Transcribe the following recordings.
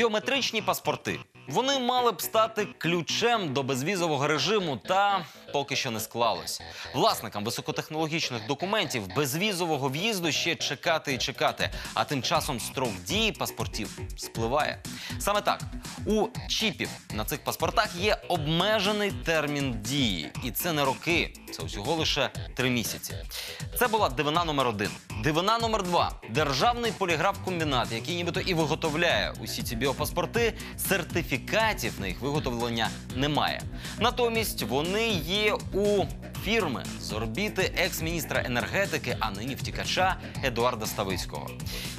Біометричні паспорти. Вони мали б стати ключем до безвізового режиму, та поки що не склалось. Власникам високотехнологічних документів безвізового в'їзду ще чекати і чекати. А тим часом строк дії паспортів спливає. Саме так у чіпів на цих паспортах є обмежений термін дії, і це не роки, це усього лише три місяці. Це була дивина номер один. Дивина номер два державний поліграф-комбінат, який нібито і виготовляє усі ці біопаспорти, сертифікатів на їх виготовлення немає. Натомість вони є у фірми з орбіти екс-міністра енергетики, а нині втікача Едуарда Ставицького.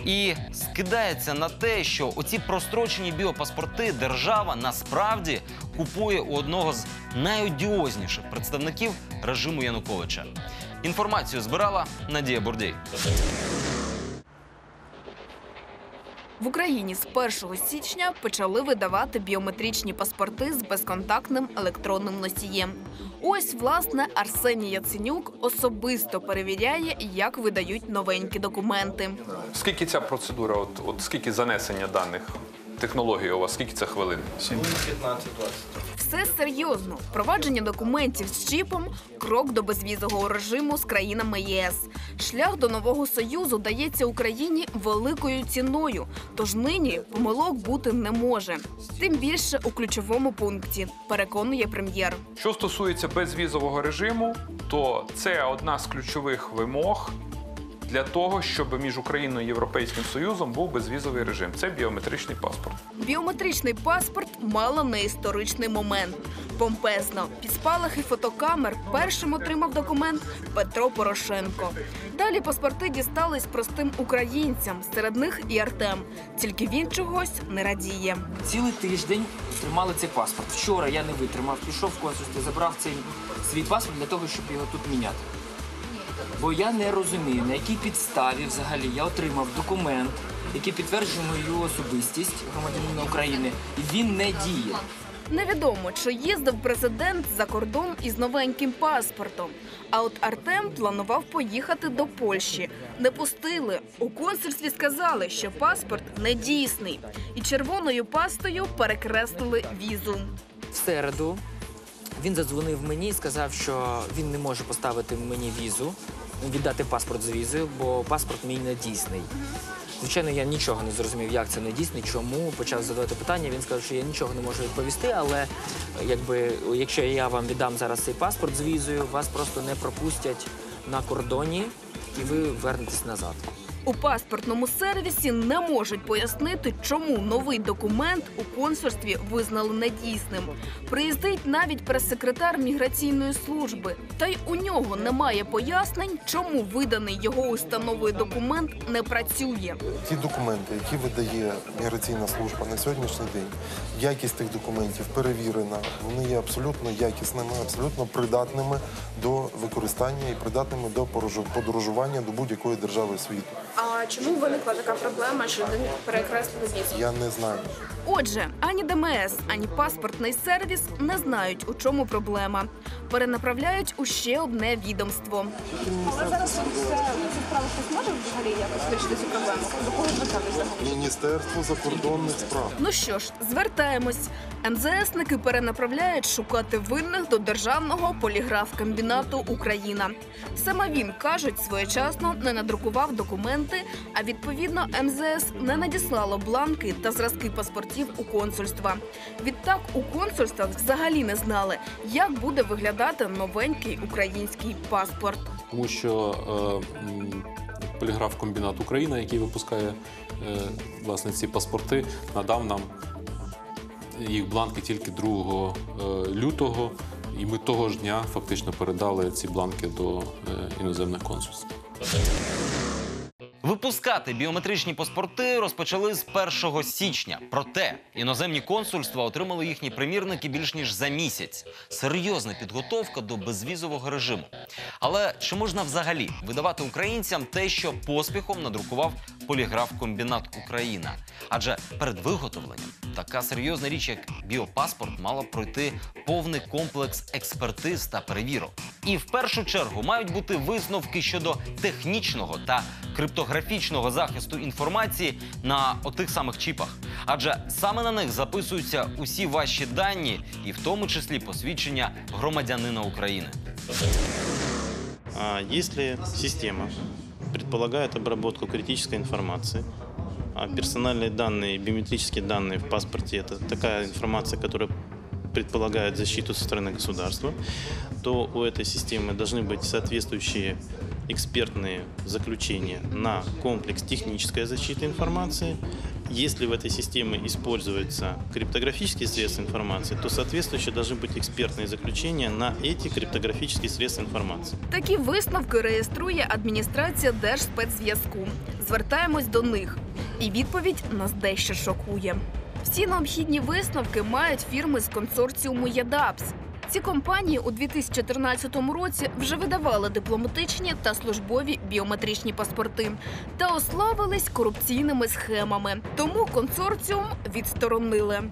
І скидається на те, що оці прострочені біопаспорти держава насправді купує у одного з найодіозніших представників режиму Януковича. Інформацію збирала Надія Бурдій. В Україні з 1 січня почали видавати біометричні паспорти з безконтактним електронним носієм. Ось, власне, Арсеній Яценюк особисто перевіряє, як видають новенькі документи. Скільки ця процедура, от, от скільки занесення даних технології у вас, скільки це хвилин? Все серйозно. Впровадження документів з чіпом крок до безвізового режиму з країнами ЄС. Шлях до нового союзу дається Україні великою ціною. Тож нині помилок бути не може. Тим більше у ключовому пункті, переконує прем'єр. Що стосується безвізового режиму, то це одна з ключових вимог для того, щоб між Україною і Європейським Союзом був безвізовий режим. Це біометричний паспорт. Біометричний паспорт мало не історичний момент. Помпезно, під спалахи фотокамер першим отримав документ Петро Порошенко. Далі паспорти дістались простим українцям, серед них і Артем. Тільки він чогось не радіє. Цілий тиждень тримали цей паспорт. Вчора я не витримав, пішов в консульство, забрав цей свій паспорт для того, щоб його тут міняти. Бо я не розумію, на якій підставі взагалі я отримав документ, який підтверджує мою особистість громадянина України, і він не діє. Невідомо, чи їздив президент за кордон із новеньким паспортом. А от Артем планував поїхати до Польщі. Не пустили. У консульстві сказали, що паспорт недійсний, і червоною пастою перекреслили візу. В середу він задзвонив мені і сказав, що він не може поставити мені візу, віддати паспорт з візи, бо паспорт мій не дійсний. Звичайно, я нічого не зрозумів, як це не дійсний, чому почав задавати питання. Він сказав, що я нічого не можу відповісти, але якщо я вам віддам зараз цей паспорт з візою, вас просто не пропустять на кордоні, і ви вернетесь назад. У паспортному сервісі не можуть пояснити, чому новий документ у консульстві визнали недійсним. Приїздить навіть прес-секретар міграційної служби. Та й у нього немає пояснень, чому виданий його установою документ не працює. Ті документи, які видає міграційна служба на сьогоднішній день, якість тих документів перевірена. Вони є абсолютно якісними, абсолютно придатними до використання і придатними до подорожування до будь-якої держави світу. А чому виникла така проблема, що них перекреслили візу? Я не знаю. Отже, ані ДМС, ані паспортний сервіс не знають, у чому проблема. Перенаправляють у ще одне відомство. Але зараз це справи хтось може взагалі якось вирішити цю проблему? До кого звертатися? Міністерство закордонних справ. Ну що ж, звертаємось. МЗСники перенаправляють шукати винних до державного поліграф-комбінату Україна. Саме він кажуть, своєчасно не надрукував документи, а відповідно МЗС не надіслало бланки та зразки паспортів у консульства. Відтак у консульствах взагалі не знали, як буде виглядати новенький український паспорт. тому що е, поліграф комбінат Україна, який випускає е, власне ці паспорти, надав нам їх бланки тільки 2 е, лютого, і ми того ж дня фактично передали ці бланки до е, іноземних консульств. Випускати біометричні паспорти розпочали з 1 січня. Проте іноземні консульства отримали їхні примірники більш ніж за місяць. Серйозна підготовка до безвізового режиму. Але чи можна взагалі видавати українцям те, що поспіхом надрукував поліграф-комбінат Україна? Адже перед виготовленням така серйозна річ, як біопаспорт, мала пройти повний комплекс експертиз та перевірок. І в першу чергу мають бути висновки щодо технічного та криптографічного захисту інформації на отих самих чіпах. Адже саме на них записуються усі ваші дані, і в тому числі посвідчення громадянина України. А Если система предполагает обработку критической информации, а персональные данные, биометрические данные в паспорте – это такая информация, которая предполагает защиту со стороны государства, то у этой системы должны быть соответствующие экспертные заключения на комплекс технической защиты информации. Если в этой системе используются криптографические средства информации, то соответствующие должны быть экспертные заключения на эти криптографические средства информации. Такі висновки реєструє адміністрація Держспецзв'язку. Звертаємось до них. І відповідь нас дещо шокує. Всі необхідні висновки мають фірми з консорціуму ЯДАПС. Ці компанії у 2014 році вже видавали дипломатичні та службові біометричні паспорти та ославились корупційними схемами. Тому консорціум відсторонили.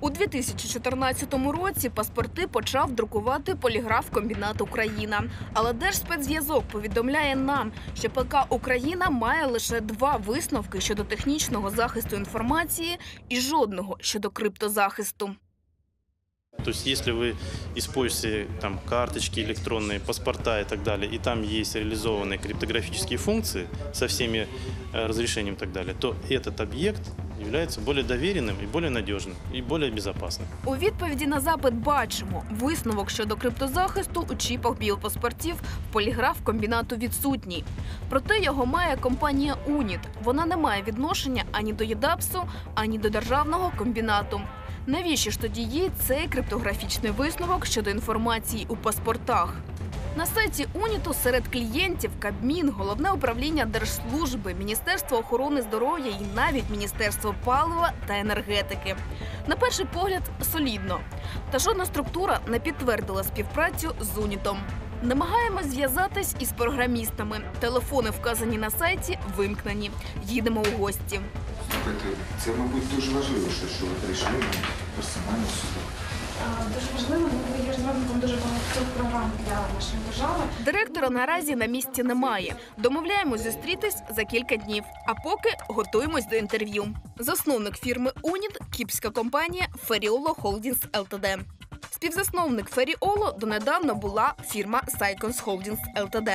У 2014 році паспорти почав друкувати поліграф комбінат Україна. Але Держспецзв'язок повідомляє нам, що ПК Україна має лише два висновки щодо технічного захисту інформації і жодного щодо криптозахисту. То есть, если вы используете там карточки электронные, паспорта и так далее, и там есть реализованные криптографические функции со всеми э, разрешениями и так далее, то этот объект является более доверенным и более надежным и более безопасным. У відповіді на запит бачимо висновок щодо криптозахисту у чіпах біопаспортів в поліграф комбінату відсутній. Проте його має компанія Уніт. Вона не має відношення ані до ЄДАПСу, ані до державного комбінату. Навіщо ж тоді є цей криптографічний висновок щодо інформації у паспортах? На сайті Уніту серед клієнтів Кабмін, головне управління Держслужби, Міністерство охорони здоров'я і навіть Міністерство палива та енергетики. На перший погляд солідно. Та жодна структура не підтвердила співпрацю з Унітом. Намагаємось зв'язатись із програмістами. Телефони, вказані на сайті, вимкнені. Їдемо у гості. Слухайте, це, мабуть, дуже важливо, що, що ви прийшли нам персонально сюди. Дуже важливо, ми є розробником дуже багатьох програм для нашої держави. Директора наразі на місці немає. Домовляємось зустрітись за кілька днів. А поки готуємось до інтерв'ю. Засновник фірми Уніт кіпська компанія Феріоло Холдінс ЛТД. Співзасновник Феріоло донедавна була фірма Сайконс Холдінс ЛТД.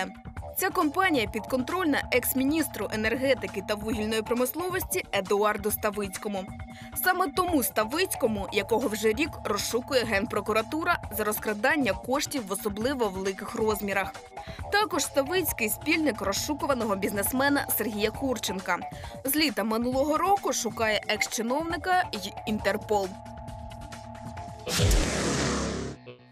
Ця компанія підконтрольна екс-міністру енергетики та вугільної промисловості Едуарду Ставицькому. Саме тому Ставицькому, якого вже рік розшукує генпрокуратура за розкрадання коштів в особливо великих розмірах. Також Ставицький спільник розшукуваного бізнесмена Сергія Курченка. З літа минулого року шукає екс-чиновника й Інтерпол.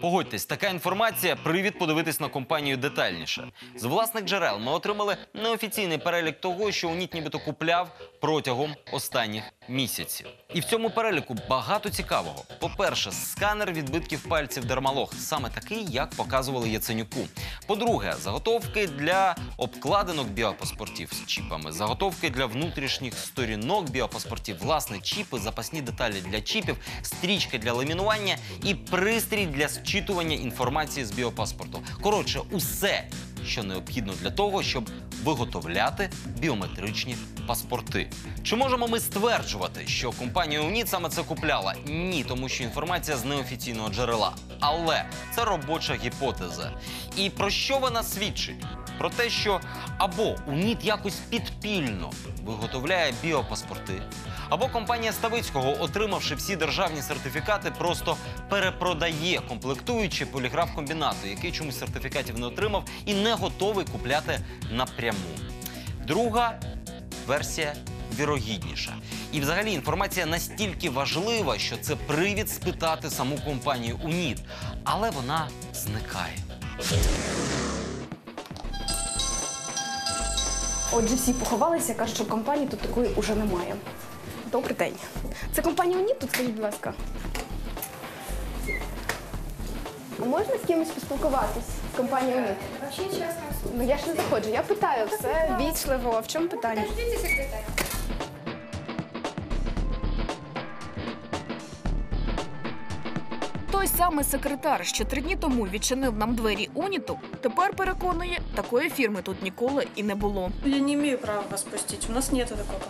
Погодьтесь, така інформація привід подивитись на компанію детальніше. З власних джерел ми отримали неофіційний перелік того, що УНІТ нібито купляв протягом останніх місяців. І в цьому переліку багато цікавого. По-перше, сканер відбитків пальців Дермалог, саме такий, як показували Яценюку. По-друге, заготовки для обкладинок біопаспортів з чіпами, заготовки для внутрішніх сторінок біопаспортів, власне, чіпи, запасні деталі для чіпів, стрічки для ламінування і пристрій для зчитування інформації з біопаспорту. Коротше, усе, що необхідно для того, щоб виготовляти біометричні паспорти. Чи можемо ми стверджувати, що компанія УНІТ саме це купляла? Ні, тому що інформація з неофіційного джерела. Але це робоча гіпотеза. І про що вона свідчить? Про те, що або УНІТ якось підпільно виготовляє біопаспорти, або компанія Ставицького, отримавши всі державні сертифікати, просто перепродає комплектуючи поліграф комбінату, який чомусь сертифікатів не отримав і не готовий купляти напряму. Друга версія вірогідніша. І взагалі інформація настільки важлива, що це привід спитати саму компанію УНІТ, але вона зникає. Отже, всі поховалися, кажуть, що компанії тут такої уже немає. Добрий день. Це компанія УНІТ тут, скажіть, будь ласка. Можна з кимось поспілкуватись компанією Вообще услуга. Ну я ж не заходжу, я питаю все вічливо. В чому питання? Подождите, секретарь. той самий секретар, що три дні тому відчинив нам двері Уніту, тепер переконує, такої фірми тут ніколи і не було. Я не имею права вас пустить. У нас нет такого.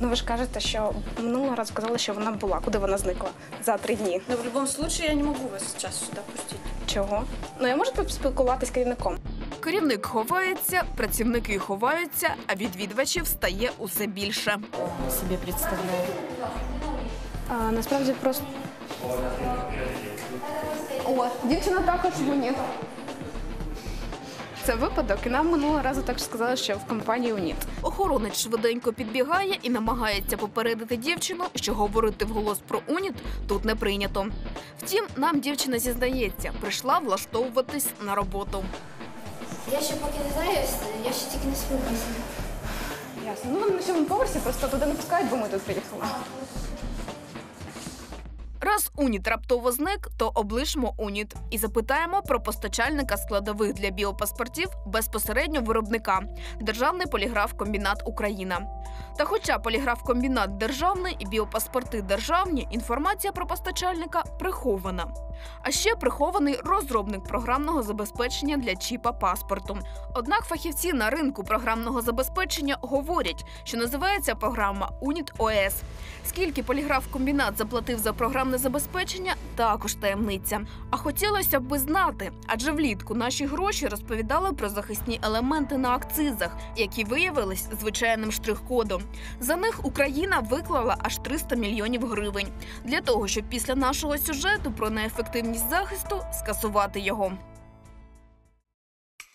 Ну ви ж кажете, що минулого разу сказали, що вона була. Куди вона зникла? За три дні. Но в любом случае я не могу вас сейчас сюда пустить. Чого? Ну я можу поспілкуватися з керівником. Керівник ховається, працівники ховаються, а відвідувачів стає усе більше. Собі представляю. А, насправді просто. О, дівчина також УНІТ. Це випадок, і нам минулого разу також сказали, що в компанії УНІТ. Охоронець швиденько підбігає і намагається попередити дівчину, що говорити вголос про уніт тут не прийнято. Втім, нам дівчина зізнається, прийшла влаштовуватись на роботу. Я ще поки не знаю, я ще тільки не спілкуюся. Ясно. Ну вони на сьомому поверсі, просто туди не пускають, бо ми тут приїхали. Раз уніт раптово зник, то облишмо уніт і запитаємо про постачальника складових для біопаспортів безпосередньо виробника Державний поліграф-комбінат Україна. Та хоча поліграф-комбінат державний і біопаспорти державні, інформація про постачальника прихована. А ще прихований розробник програмного забезпечення для чіпа паспорту. Однак фахівці на ринку програмного забезпечення говорять, що називається програма Уніт ОС. Скільки поліграф-комбінат заплатив за програмне забезпечення, також таємниця. А хотілося б знати, адже влітку наші гроші розповідали про захисні елементи на акцизах, які виявились звичайним штрих-кодом. За них Україна виклала аж 300 мільйонів гривень для того, щоб після нашого сюжету про неефективність захисту скасувати його.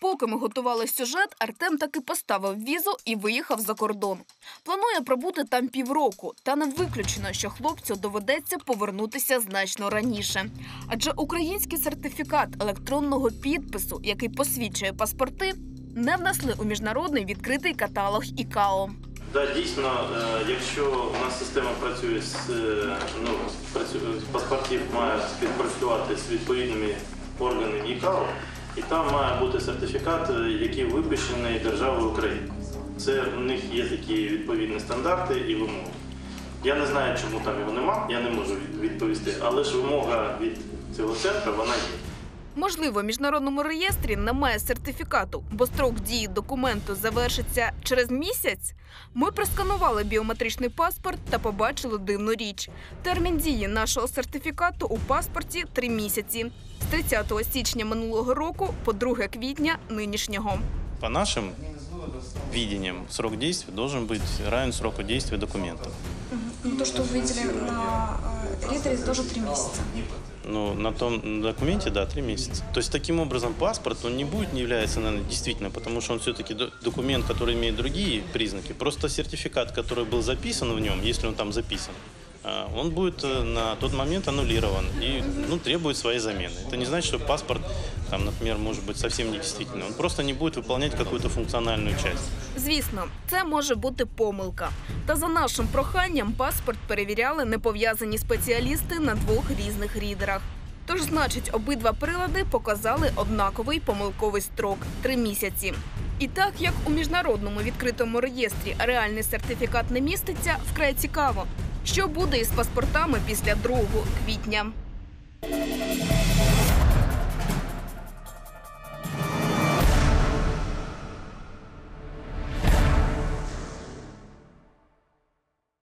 Поки ми готували сюжет, Артем таки поставив візу і виїхав за кордон. Планує пробути там півроку, та не виключено, що хлопцю доведеться повернутися значно раніше. Адже український сертифікат електронного підпису, який посвідчує паспорти, не внесли у міжнародний відкритий каталог ІКАО. Да, дійсно, е, якщо у нас система працює з е, ну, працює, паспортів має співпрацювати з відповідними органами ІКАО, і там має бути сертифікат, е, який випущений державою України. Це у них є такі відповідні стандарти і вимоги. Я не знаю, чому там його нема, я не можу відповісти, але ж вимога від цього центру вона є. Можливо, в міжнародному реєстрі немає сертифікату, бо строк дії документу завершиться через місяць. Ми просканували біометричний паспорт та побачили дивну річ. Термін дії нашого сертифікату у паспорті три місяці з 30 січня минулого року по 2 квітня нинішнього. По нашим видениям, срок действия должен быть равен сроку действия документов. Ну, то, что вы видели на э, ридере, тоже три месяца. Ну, на том документе, да, три месяца. То есть, таким образом, паспорт, он не будет, не является, наверное, действительно, потому что он все-таки документ, который имеет другие признаки. Просто сертификат, который был записан в нем, если он там записан, а, он будет э, на тот момент аннулирован и ну, требует своей замены. Это не значит, что паспорт, там, например, может быть совсем недействительный. Он просто не будет выполнять какую-то функциональную часть. Звісно, це може бути помилка. Та за нашим проханням паспорт перевіряли непов'язані спеціалісти на двох різних рідерах. Тож, значить, обидва прилади показали однаковий помилковий строк три місяці. І так як у міжнародному відкритому реєстрі реальний сертифікат не міститься, вкрай цікаво, що буде із паспортами після 2 квітня.